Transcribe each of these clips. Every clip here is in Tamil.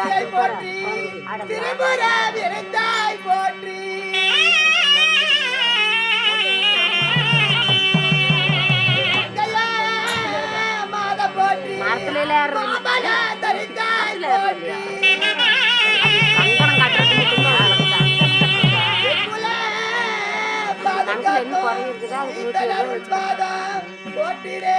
தாயை போற்றி. திரிபுர விருந்தாய் போற்றி. போட்டிரே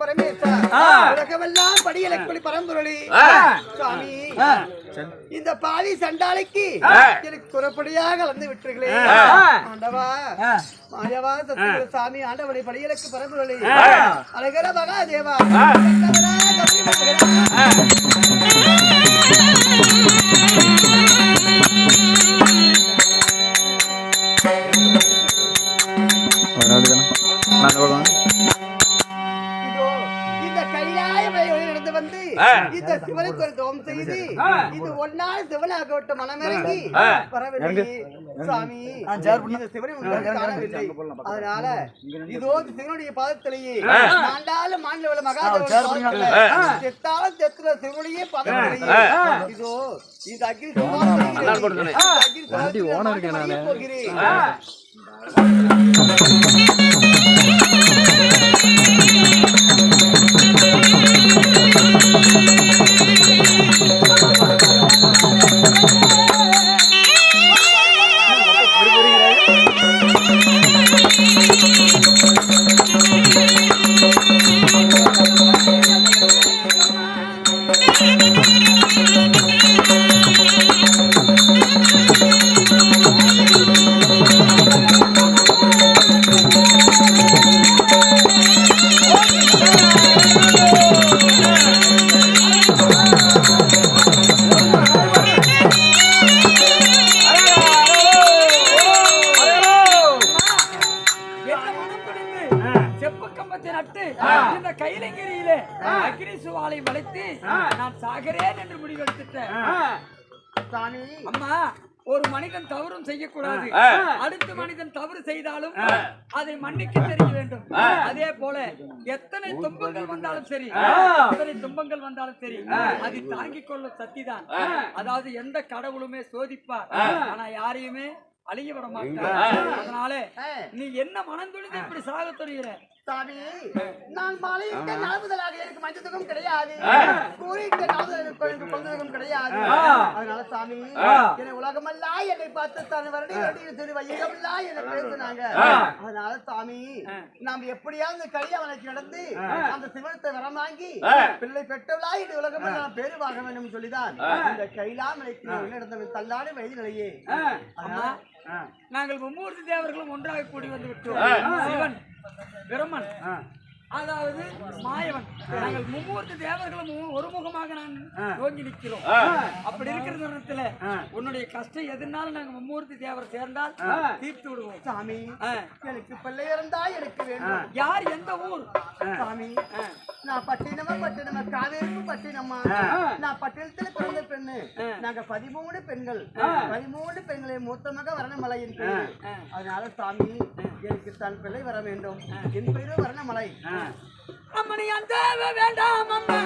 பரமேசா உலகமெல்லாம் படியலுக்குள் பரம்பொருளி. சாமி இந்த பாவி சண்டாளைக்கு எனக்கு குறப்படியாக கலந்து விட்டுர்களே ஆண்டவா மாயவா சத்திய சாமி ஆண்டவனை படியலுக்கு பரம்பொருளி. அழகர மகாதேவா. இந்த சிவனுக்கு ஒரு தவம் செய்து. இது ஒன்னால் சிவனாக விட்ட மனமிறங்கி வரவில்லை காணவில்லை. அதனால இதோ சிவனுடைய பாதத்திலேயே ஆண்டாலும் மாநில மகாதேவன் செத்தாலும் தெத்துல சிவனுடைய பாதத்திலேயே. இதோ இந்த அக்னி நானு. போகிறேன் இந்த கைலங்கிரியிலே அக்னி சுவாலை வளைத்து நான் சாகிறேன் என்று முடிவெடுத்துட்டேன். அம்மா ஒரு மனிதன் தவறும் செய்யக்கூடாது. அடுத்த மனிதன் தவறு செய்தாலும் அதை மன்னிக்க தெரிய வேண்டும். அதே போல எத்தனை துன்பங்கள் வந்தாலும் சரி எத்தனை துன்பங்கள் வந்தாலும் சரி அதை தாங்கிக் கொள்ளும் சக்திதான். அதாவது எந்த கடவுளுமே சோதிப்பார் ஆனா யாரையுமே அழிய விட மாட்டார். அதனால நீ என்ன மனம் துணிந்து இப்படி சாக துணிகிற சாமி நான் மலையிட்ட நாள்முதலாக எனக்கு மஞ்சத்துக்கும் கிடையாது. கூறிட்ட நாள்முதலுக்கு பொழுதுக்கும் கிடையாது. அதனால சாமி என்னை உலகமெல்லாம் என்னை பார்த்து தன் வருடி வருடி திரு வையகமெல்லாம் என்னை பேசுனாங்க. அதனால சாமி நாம் எப்படியாவது கல்யாணம் நடந்து அந்த சிவனத்தை வரம் வாங்கி பிள்ளை பெற்றவளா இந்த உலகமெல்லாம் பேரு வாங்க வேண்டும் சொல்லிதான் இந்த கைலாமலைக்கு நடந்த தள்ளாடு வயது நிலையே நாங்கள் மும்மூர்த்தி தேவர்களும் ஒன்றாக கூடி வந்து விட்டோம். சிவன். பிரம்மன் அதாவது மாயவன். நாங்கள் மும்மூர்த்தி தேவர்களும் ஒருமுகமாக நான் நோக்கி நிற்கிறோம். அப்படி இருக்கிற நேரத்துல உன்னுடைய கஷ்டம் எதுனாலும் நாங்க மும்மூர்த்தி தேவர் சேர்ந்தால் தீர்த்து விடுவோம். சாமி. எனக்கு பிள்ளை இருந்தா எனக்கு வேண்டும். யார் எந்த ஊர்? சாமி. நான் பட்டினமா பட்டினமா காவேரிக்கு பட்டினமா. நான் பட்டினத்துல பிறந்த பெண்ணு. நாங்க பதிமூணு பெண்கள். பதிமூணு பெண்களை மூத்த மக வரணமலையின் பெண் அதனால சாமி எனக்கு தன் பிள்ளை வர வேண்டும். என் பேரு வரணமலை. அம்மனி அந்த வேண்டாம் அம்மா.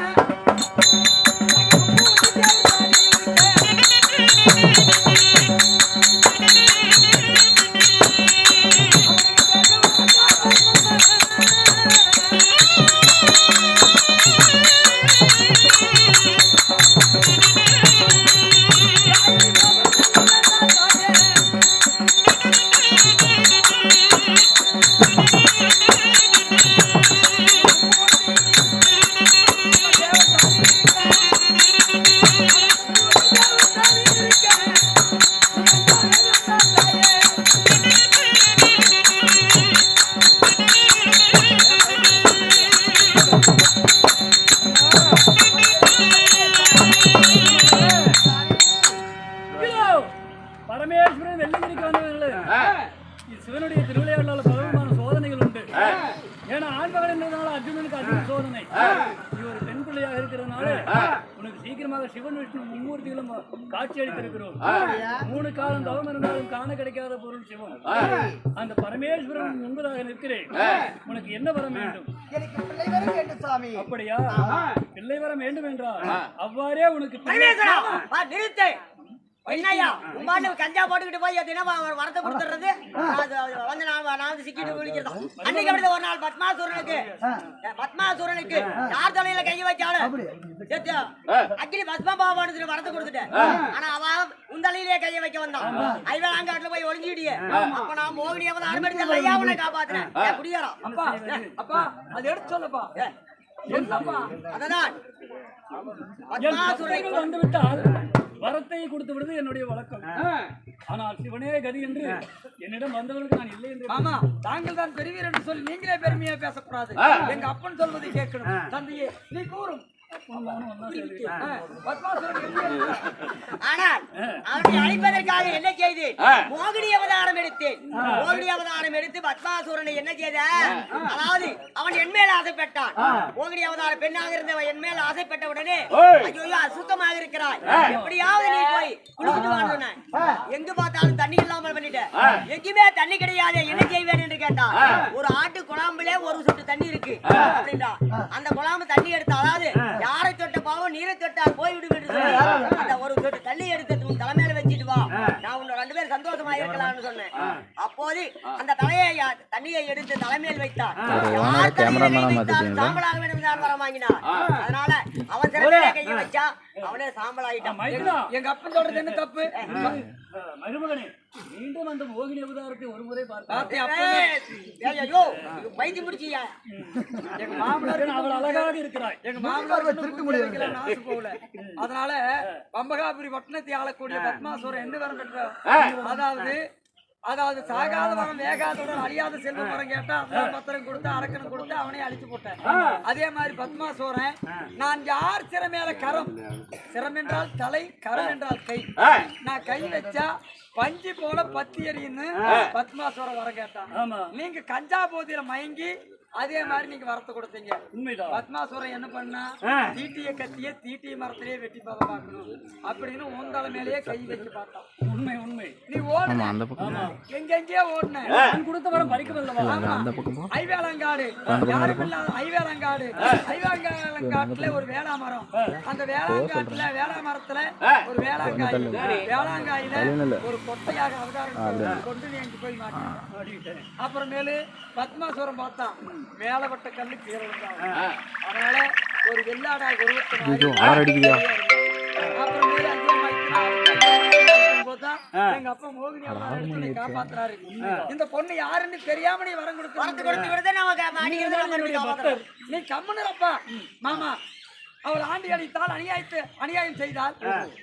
சிவனுடைய திருவிளையாடலால பலவிதமான சோதனைகள் உண்டு ஏன்னா ஆண்மகன் என்பதனால அர்ஜுனனுக்கு அதிக சோதனை. நீ ஒரு பெண் பிள்ளையாக இருக்கிறதுனால உனக்கு சீக்கிரமாக சிவன் விஷ்ணு மும்மூர்த்திகளும் காட்சி அளித்திருக்கிறோம். மூணு காலம் தவம் இருந்தாலும் காண கிடைக்காத பொருள் சிவன். அந்த பரமேஸ்வரன் முன்பதாக நிற்கிறேன். உனக்கு என்ன வர வேண்டும் அப்படியா? பிள்ளை வர வேண்டும் என்றால் அவ்வாறே உனக்கு உன் பாட்டுல கஞ்சா போட்டுக்கிட்டு போய் தினம் அவன் வரத்தை கொடுத்துறது? அது வந்து நான் நான் வந்து சிக்கிட்டு விழிக்கிறதா? அன்னைக்கு அப்படிதான் ஒரு நாள் பத்மாசூரனுக்கு. பத்மாசூரனுக்கு. யார் தலையில கை வச்சாலும் அக்கினி பத்மா பாபான்னு வரத்தை கொடுத்துட்டேன். ஆனா அவன் உன் தலையிலே கையை வைக்க வந்தான். ஐவேலாங்காட்டுல போய் ஒளிஞ்சிடியே அப்ப நான் மோகினி அவன் அனுமதிச்ச ஐயா உன்னை காப்பாத்துறேன் குடியாரா? அப்பா அப்பா அதை எடுத்து சொல்லப்பா. என்னப்பா? அதனால் என் பத்மாசுரனை பக்தர்கள் வந்துவிட்டால் வரத்தை கொடுத்து விடுவது என்னுடைய வழக்கம். ஆனால் சிவனே கதி என்று என்னிடம் வந்தவர்களுக்கு நான் இல்லை என்று ஆமா தாங்கள் தான் பெரியவர் என்று சொல்லி நீங்களே பெருமையா பேசக்கூடாது. எங்க அப்பன் சொல்வதை கேட்கணும். தந்தையே நீ கூறும். ஆனால் அவனை அழிப்பதற்காக என்ன செய்து? மோகினி அவதாரம் எடுத்தேன். மோகினி அவதாரம் எடுத்து பத்மாசூரனை என்ன செய்த? அதாவது அவன் என் மேல ஆசைப்பட்டான். மோகினி அவதார பெண்ணாக இருந்தவன் என் மேல ஆசைப்பட்ட உடனே ஐயோ அசுத்தமாக இருக்கிறாய். எப்படியாவது நீ போய் குளிச்சுட்டு சொன்னேன். எங்க பார்த்தாலும் தண்ணி இல்லாமல் பண்ணிட்டேன் எங்கேயுமே தண்ணி கிடையாது. என்ன செய்வேன் என்று கேட்டான் ஒரு ஆட்டு குழாம்புல ஒரு சொட்டு தண்ணி இருக்கு. அப்படின்றா அந்த குழாம்பு தண்ணி எடுத்து அதாவது யாரை தொட்ட பாவம் நீரை போய்விடும் என்று சொல்லி அந்த ஒரு சொட்டு தண்ணி எடுத்து தலைமையில வச்சுட்டு வா. நான் உன்னை ரெண்டு பேரும் சந்தோஷமா இருக்கலாம்னு சொன்னேன். அப்போது அந்த தலையை தண்ணியை எடுத்து தலைமையில் வைத்தாலும் சாம்பலாக நான் வரம் வாங்கினான் அதனால அவன் சிறப்பிலே கையை வச்சா அவனே சாம்பல் ஆயிட்டான் மைதிலா எங்க அப்பன் சொல்றது என்ன தப்பு? மருமகனே மீண்டும் அந்த மோகினி அவதாரத்தை ஒரு முறை பார்த்தேன் பிடிச்சியா எங்க மாமனார் அவள் அழகாக இருக்கிறாய். எங்க மாமனார் திருட்டு முடியல அதனால பம்பகாபுரி பட்டணத்தை ஆளக்கூடிய பத்மாசுரன் என்ன வரம் பெற்ற அதாவது அதாவது சாகாத மரம் வேகாதவுடன் அழியாத செல்வ மரம் கேட்டா அதான் பத்திரம் கொடுத்து அரக்கணும் கொடுத்து அவனே அழிச்சு போட்டேன். அதே மாதிரி பத்மாசுரன் நான் யார் சிற மேல கரம்? சிரம் என்றால் தலை கரம் என்றால் கை. நான் கை வச்சா பஞ்சு போல பத்தி எரியுன்னு பத்மாசுரன் வர கேட்டான். நீங்க கஞ்சா போதியில மயங்கி அதே மாதிரி நீங்க வரத்து கொடுத்தீங்க. உண்மைதான். பத்மாசுரன் என்ன பண்ணா. தீட்டிய கத்திய தீட்டிய மரத்திலேயே வெட்டி பதம் பார்க்கணும். அப்படின்னு உந்தல மேலேயே கை வச்சு பார்த்தான். உண்மை உண்மை. நீ ஓடுன. அந்த பக்கம். எங்கெங்கேயோ ஓடுன? நான் கொடுத்த வரம் பறிக்கவில்லவா அந்த பக்கம் போ. ஐவேலங்காடு யாரும் இல்லாத ஐவேலங்காடு ஐவேலங்காட்டுல ஒரு வேளா மரம் அந்த வேளாங்காட்டுல வேளா மரத்துல ஒரு வேளாங்காய். வேளாங்காயில ஒரு கொட்டையாக அவதாரம் கொண்டு நீ அங்க போய் மாட்டேன்? அப்புறமேலு பத்மாசுரம் பார்த்தான். மேலப்பட்ட கல்லு கீழே அதனால ஒரு வெள்ளாடா போதுதான் எங்க அப்பா மோகினி என்னை காப்பாத்துறாரு. இந்த பொண்ணு யாருன்னு தெரியாம நீ வரம் கொடுத்து. நீ கம்முனரப்பா மாமா அவள் ஆண்டி அடித்தால் அநியாயத்து அநியாயம் செய்தால்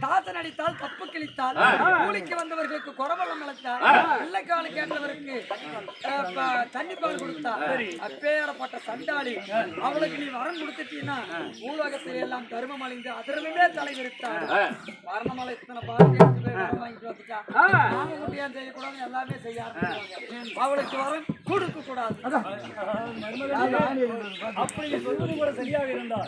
தாசன் அடித்தால் தப்பு கிழித்தால் கூலிக்கு வந்தவர்களுக்கு குறவளம் இழந்தார் பிள்ளைக்காலு கேட்டவருக்கு தண்ணி பால் கொடுத்தார் அப்பேறப்பட்ட சண்டாளி அவளுக்கு நீ வரம் கொடுத்துட்டீன்னா பூலோகத்தில் எல்லாம் தர்மம் அழிந்து அதர்மமே தலை விரித்தார் வரணமலை இத்தனை வரம் வாங்கிட்டு வந்துட்டா. நாம மட்டும் ஏன் செய்யக்கூடாது எல்லாமே செய்ய அவளுக்கு வரம் கொடுக்க கூடாது அப்படி சொல்வது கூட சரியாக இருந்தால்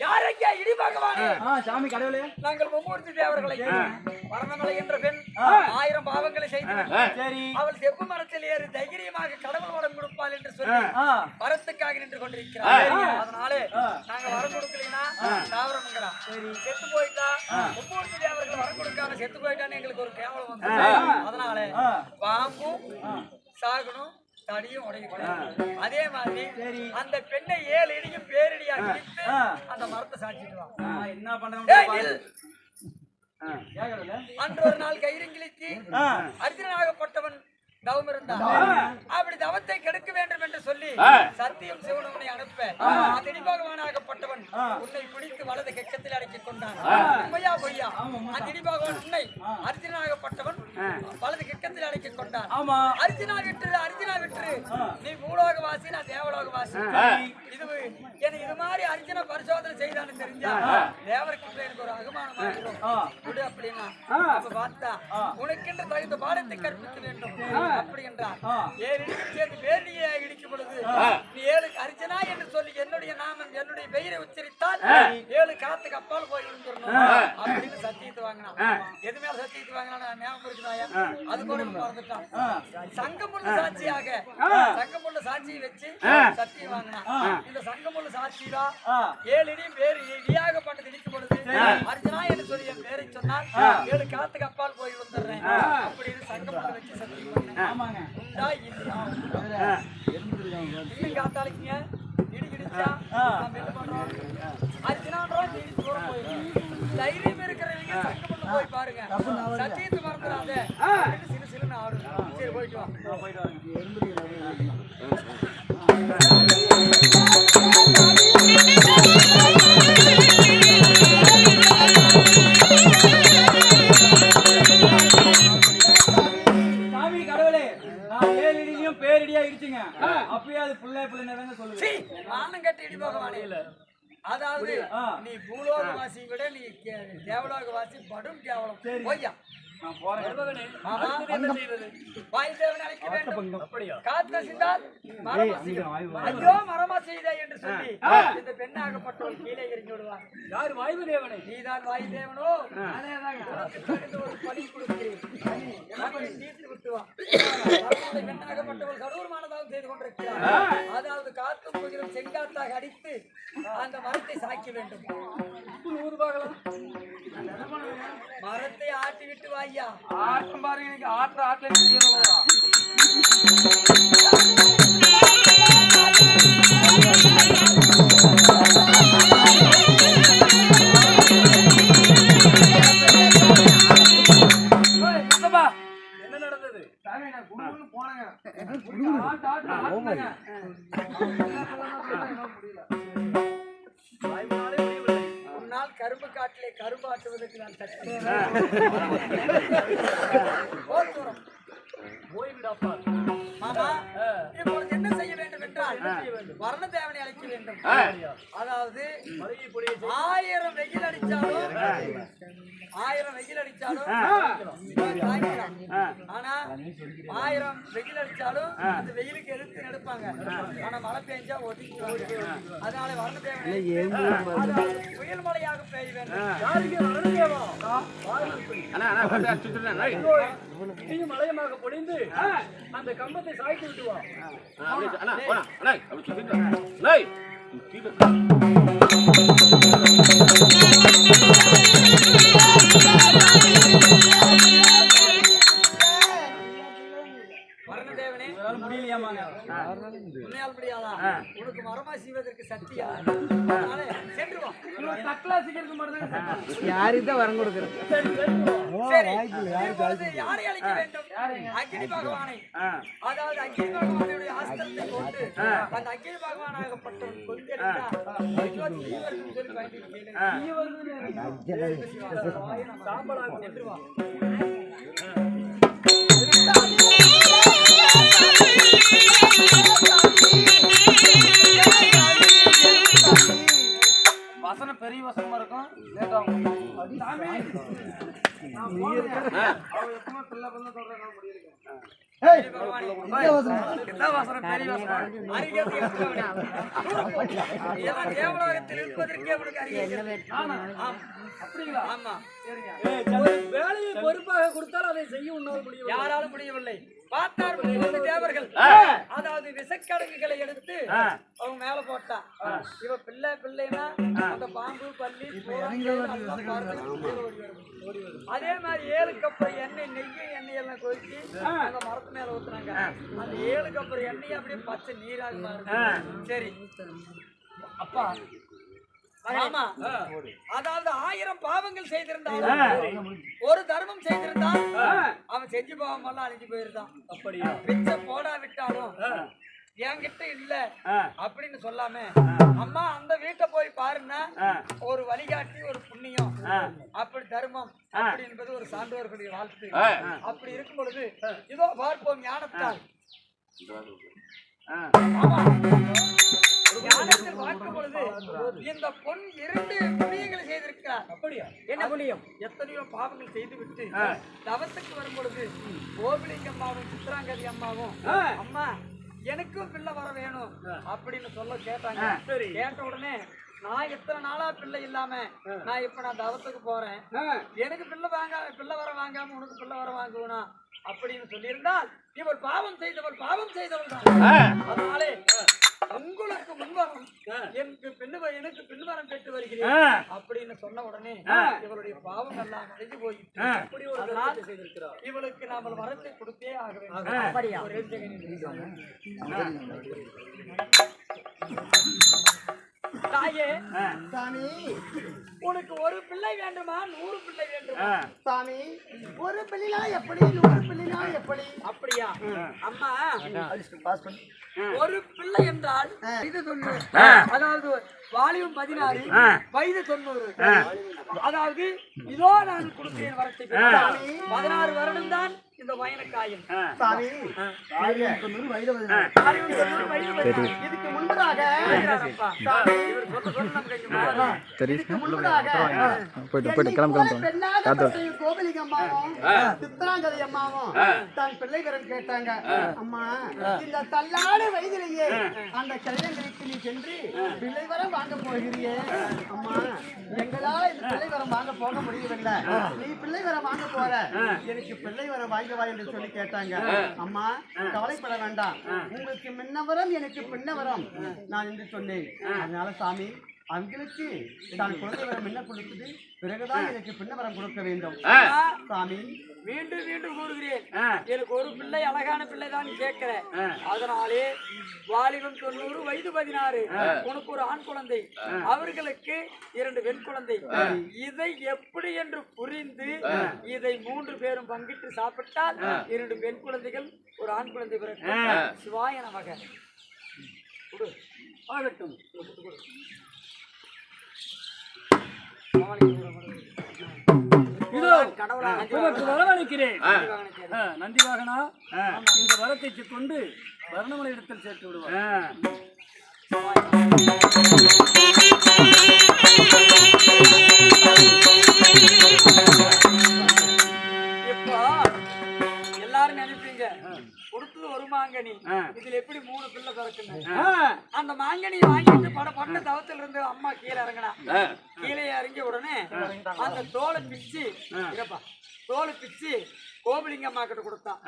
யாரைக்கா இடி பகவானே சாமி கடவுளே. நாங்கள் மும்மூர்த்தி தேவர்களை மரணமலை என்ற பெண் ஆயிரம் பாவங்களை செய்து சரி. அவள் செப்பு மரத்தில் ஏறி தைரியமாக கடவுள் வரம் கொடுப்பாள் என்று சொல்லி வரத்துக்காக நின்று கொண்டிருக்கிறார் அதனாலே நாங்க வரம் கொடுக்கலைன்னா தாவரம்ங்கிறான் சரி. செத்து போயிட்டா மும்மூர்த்தி தேவர்கள் வரம் கொடுக்காம செத்து போயிட்டான்னு எங்களுக்கு ஒரு கேவலம் வந்து அதனால பாம்பும் சாகணும் தடியும் உடையக்கூடாது. அதே மாதிரி அந்த பெண்ணை ஏழு இடியும் பேரிடியாக இடித்து அந்த மரத்தை சாட்சிடுவான் என்ன நில். அன்று ஒரு நாள் கயிறுங்கிலிக்கு அர்ஜுனாகப்பட்டவன் தவம் இருந்தான் அப்படி தவத்தை கெடுக்க வேண்டும் என்று சொல்லி சத்தியம் சிவனவனை அனுப்ப. அந்த இடிபகவானாகப்பட்டவன் உன்னை பிடித்து வலது கெக்கத்தில் அடக்கிக் கொண்டான். பொய்யா அந்த இடிபகவான் உன்னை அர்ஜுனாகப்பட்டவன் வலது கெக்கத்தில் அடக்கிக் கொண்டான். ஆமா. அர்ஜுனா விட்டு அர்ஜுனா விட்டு நீ பூலோக வாசி நான் தேவலோக வாசி இது எனக்கு இது மாதிரி அர்ஜுன பரிசோதனை செய்தான்னு தெரிஞ்சா தேவருக்கு எனக்கு ஒரு அகமானமா இருக்கும். அப்படின்னா. அப்ப பார்த்தா உனக்கென்று தகுந்த பாடத்தை கற்பிக்க வேண்டும். அப்படி என்றார் ஏழு இடிக்கும் சேர்த்து வேலியை இடிக்கும் பொழுது நீ ஏழு அர்ஜுனா என்று சொல்லி என்னுடைய நாமம் என்னுடைய பெயரை உச்சரித்தால் ஏழு காத்துக்கு அப்பால் போய் இருந்துடணும் அப்படின்னு சத்தியத்தை வாங்கினான். எது மேல சத்தியத்தை வாங்கினா ஞாபகம் இருக்குதாயா? அது கூட மறந்துட்டான். சங்கமுள்ள சாட்சியாக சங்கமுள்ள சாட்சியை வச்சு சத்தியம் வாங்கினான். இந்த சங்கமுள்ள சாட்சியில ஏழு இடியும் வேறு இடியாக பண்ணது இடிக்கும் பொழுது அர்ஜுனா என்று சொல்லி என் பேரை சொன்னால் ஏழு காத்துக்கு அப்பால் போய் அப்படின்னு சங்கமுள்ள வச்சு சத்தியம் பண்ணேன் ஆமாங்க. உண்டா இல்லையா இன்னும் காத்தாளிக்குங்க. இடி இடிச்சா நான் வெளில பண்றோம் இடி தூரம் போயிடும் தைரியம் இருக்கிறவங்க போய் பாருங்க. சத்தியத்தை மறந்துடாத. சிலு சிலுன்னு ஆடும் சரி போயிட்டு வா. சாமி காத்த சிந்தால். ஐயோ மரமா செய்தே என்று சொல்லி இந்த பெண்ணாகப்பட்டவள் கீழே எறிஞ்சு விடுவார் யார் வாய்வு தேவனை? நீதான் வாய் தேவனோ? ஒரு பலி கொடுக்கிறேன். தீர்த்து பெண்ணாகப்பட்டவள் செய்து கொண்டிருக்கிறார் அதாவது புகிலும் செங்காத்தாக அடித்து அந்த மரத்தை சாய்க்க வேண்டும். நூறு மரத்தை ஆட்டி விட்டு வாய்யா ஆட்டம் பாருங்க இன்னைக்கு ஆட்டுற ஆட்டுல கீழே காட்டிலே கரும்பு ஆட்டுவதற்கு நான் போர்த்தூரம் போய்விடாப்பா. மாமா இப்பொழுது என்ன செய்ய வேண்டும் என்றால் வர்ண தேவனை அழைக்க வேண்டும். அதாவது ஆயிரம் வெயில் அடிச்சாலும் ஆயிரம் வெயில் அடிச்சாலும். ஆனா ஆயிரம் வெயில் அடிச்சாலும் அந்த வெயிலுக்கு எதிர்த்து நடப்பாங்க ஆனா மழை பெஞ்சா ஒதுக்கி அதனால வரண தேவை புயல் மழையாக பெய்ய வேண்டும். மலையமாக பொழிந்து அந்த கம்பத்தை சாய்த்து விட்டு உன்னையால் முடியாதா உனக்கு மரமா செய்வதற்கு சக்தியா? அதனால சென்று வா. தக்கலாசிக்கிறது மட்டும் தான் சரி இப்பொழுது யாரை அழைக்க வேண்டும்? அக்னி பகவானை. அதாவது அக்னி பகவானுடைய கொண்டு அந்த அக்னி பகவானாகப்பட்டவன் சாம்பலாக சென்று வா. வசனம் பெரிய வசனமா இருக்கும்? லேட் ஆகும் வசனம் அறிகிறது இருக்கிறவனே. இதெல்லாம் தேவலோகத்தில் வேலையை பொறுப்பாக கொடுத்தால் அதை செய்ய முடியும் யாராலும் முடியவில்லை. பார்த்தார் தேவர்கள். அதாவது விஷக்கடங்குகளை எடுத்து அவங்க மேல போட்டான் இவ பிள்ளை பிள்ளைனா அந்த பாம்பு பள்ளி. அதே மாதிரி ஏழு கப்பல் எண்ணெய் நெய்யும் எண்ணெய் எல்லாம் கொதிச்சு அந்த மரத்து மேல ஊத்துனாங்க அந்த ஏழு கப்பல் எண்ணெய் அப்படியே பச்சை நீராக மாறுது சரி. அப்பா. ஆமா அதாவது ஆயிரம் பாவங்கள் செய்திருந்தாலும் ஒரு தர்மம் செய்திருந்தால் அவன் செஞ்சு போகாமல்லாம் அழிஞ்சு போயிருந்தான். அப்படியா? பிச்சை போடாவிட்டாலும் என்கிட்ட இல்ல அப்படின்னு சொல்லாம அம்மா அந்த வீட்டை போய் பாருன்னா ஒரு வழிகாட்டி ஒரு புண்ணியம். அப்படி தர்மம் அப்படி என்பது ஒரு சான்றோர்களுடைய வாழ்த்து அப்படி இருக்கும் பொழுது இதோ பார்ப்போம் ஞானத்தால். ஞானத்தில் பார்க்கும் பொழுது இந்த பொன் இரண்டு புண்ணியங்களை செய்திருக்கிறார். அப்படியா? என்ன புண்ணியம்? எத்தனையோ பாவங்கள் செய்துவிட்டு தவத்துக்கு வரும் பொழுது கோபிலிங்க அம்மாவும் சித்ராங்கதி அம்மாவும் அம்மா எனக்கும் பிள்ளை வர வேணும் அப்படின்னு சொல்ல கேட்டாங்க. கேட்ட உடனே நான் இத்தனை நாளா பிள்ளை இல்லாம நான் இப்ப நான் தவத்துக்கு போறேன். எனக்கு பிள்ளை வாங்க பிள்ளை வர வாங்காம உனக்கு பிள்ளை வர வாங்குவனா அப்படின்னு சொல்லியிருந்தால் இவர் பாவம் செய்தவள் பாவம் செய்தவள் தான் அதனாலே உங்களுக்கு முன்வரம். எனக்கு பின்னுவ எனக்கு பின்வரம் பெற்று வருகிறேன். அப்படின்னு சொன்ன உடனே இவருடைய பாவம் எல்லாம் அழிஞ்சு போயிட்டு அப்படி ஒரு அதனால் இவளுக்கு நாம வரத்தை கொடுத்தே ஆக வேண்டும். ஒரே தாயே. சாமி உனக்கு ஒரு பிள்ளை வேண்டுமா? நூறு பிள்ளை வேண்டுமா? சாமி ஒரு பிள்ளைனா எப்படி? நூறு பிள்ளைனா எப்படி? அப்படியா? அம்மா ஒரு பிள்ளை என்றால் வயது தொண்ணூறு. அதாவது வாலிபம் பதினாறு வயது தொண்ணூறு. அதாவது இதோ நான் கொடுத்தேன் வரத்தை பதினாறு வருடம் தான் இந்த வயனுக்காயும் சாமி. இதுக்கு முன்பதாக போயிட்டு போயிட்டு கிளம்பு கிளம்பு பெண்ணாக பட்ட கோபிலிங்க அம்மாவும் தன் பிள்ளை வரம் கேட்டாங்க அம்மா இந்த தள்ளாட வயதிலேயே அந்த கல்யாணங்களுக்கு நீ சென்று பிள்ளை வரம் வாங்க போகிறியே. அம்மா எங்களால இந்த பிள்ளை வரம் வாங்க போக முடியவில்லை. நீ பிள்ளை வரம் வாங்க போற எனக்கு பிள்ளை வரம் வாங்க வா என்று சொல்லி கேட்டாங்க. அம்மா கவலைப்பட வேண்டாம். உங்களுக்கு முன்ன வரம் எனக்கு பின்ன வரம் நான் என்று சொன்னேன். அதனால சாமி அவங்களுக்கு தான் குழந்தை வரம் என்ன கொடுத்தது பிறகுதான் எனக்கு பின்ன வரம் கொடுக்க வேண்டும். சாமி. மீண்டும் மீண்டும் கூறுகிறேன். எனக்கு ஒரு பிள்ளை அழகான பிள்ளை தான் கேட்கிறேன் அதனாலே வாலிபம் தொண்ணூறு வயது பதினாறு. உனக்கு ஒரு ஆண் குழந்தை. அவர்களுக்கு இரண்டு பெண் குழந்தை. இதை எப்படி என்று புரிந்து இதை மூன்று பேரும் பங்கிட்டு சாப்பிட்டால் இரண்டு பெண் குழந்தைகள் ஒரு ஆண் குழந்தை பிறகு சிவாய நமக. ஆகட்டும். உனக்கு வரவழைக்கிறேன். நந்திவாகனா இந்த வரத்தை கொண்டு வர்ணமனை இடத்தில் சேர்த்து விடுவார். எல்லாரும் நினைப்பீங்க. ஒரு மாங்கனி. இதுல எப்படி மூணு பிள்ளை பிறக்குன்னு அந்த மாங்கனியை வாங்கிட்டு பட பண்ண தவத்துல இருந்து அம்மா கீழே இறங்கினா. கீழே இறங்கிய உடனே அந்த தோலை பிச்சு இருப்பா தோலை பிச்சு கோபிலிங்கம்மா கிட்ட கொடுத்தான்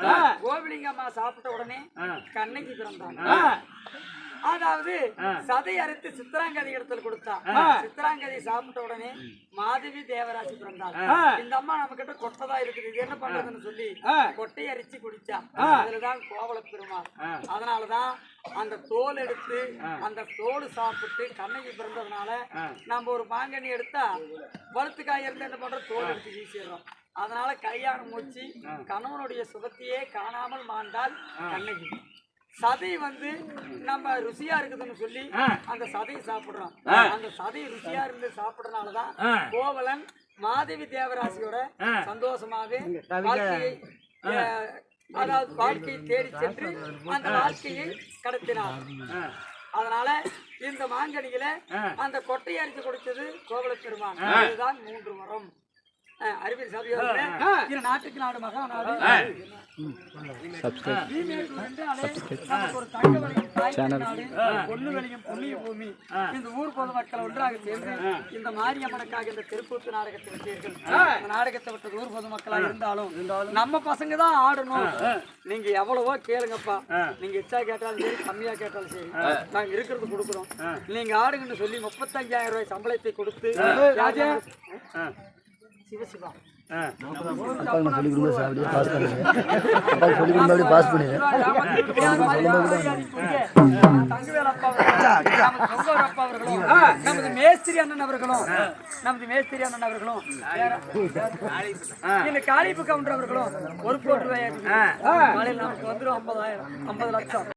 கோபிலிங்கம்மா சாப்பிட்ட உடனே கண்ணகி பிறந்தாங்க. அதாவது சதை அறுத்து சித்திராங்கதி இடத்துல கொடுத்தா. சித்திராங்கதி சாப்பிட்ட உடனே மாதவி தேவராசி பிறந்தாள். இந்த அம்மா நம்ம கிட்ட கொட்டை இருக்குது. இது என்ன பண்றதுன்னு சொல்லி கொட்டை அரிச்சு குடிச்சா. அதுலதான் கோவல பெருமாள். அதனாலதான் அந்த தோல் எடுத்து அந்த தோல் சாப்பிட்டு கண்ணகி பிறந்ததுனால நம்ம ஒரு மாங்கனி எடுத்தா வளர்த்துக்காய் இருந்து என்ன பண்றோம்? தோல் எடுத்து வீசிடுறோம். அதனால கல்யாணம் மூச்சு கணவனுடைய சுகத்தையே காணாமல் மாண்டால் கண்ணகி. சதை வந்து நம்ம ருசியா இருக்குதுன்னு சொல்லி அந்த சதையை சாப்பிடுறோம். அந்த சதை ருசியா இருந்து சாப்பிடறனாலதான் கோவலன் மாதவி தேவராசியோட சந்தோஷமாவே அதாவது வாழ்க்கையை தேடி சென்று அந்த வாழ்க்கையை கடத்தினார். அதனால இந்த மாங்கனியில அந்த கொட்டையை அரிச்சு குடிச்சது கோவல பெருமான். இதுதான் மூன்று வரம். அறிவியல் சபையோட இது நாட்டுக்கு நாடு மகா நாடு புண்ணிய பூமி. இந்த ஊர் பொதுமக்கள் ஒன்றாக சேர்ந்து இந்த மாரியம்மனுக்காக இந்த திருப்பூத்து நாடகத்தை விட்டீர்கள் இந்த நாடகத்தை விட்ட ஊர் பொதுமக்களா இருந்தாலும் நம்ம பசங்க தான் ஆடணும். நீங்க எவ்வளவோ கேளுங்கப்பா. நீங்க எச்சா கேட்டாலும் சரி கம்மியா கேட்டாலும் சரி நாங்க இருக்கிறது கொடுக்குறோம். நீங்க ஆடுங்கன்னு சொல்லி முப்பத்தஞ்சாயிரம் ரூபாய் சம்பளத்தை கொடுத்து ராஜா சிவசிவா. நமது மேஸ்திரி அண்ணன் அவர்களும் நமது மேஸ்திரி அண்ணன் அவர்களும் இந்த காளிப்பு கவுண்டர் அவர்களும் ஒரு கோடி ரூபாய் காலையில் நமக்கு வந்துடும் ஐம்பதாயிரம் ஐம்பது லட்சம்.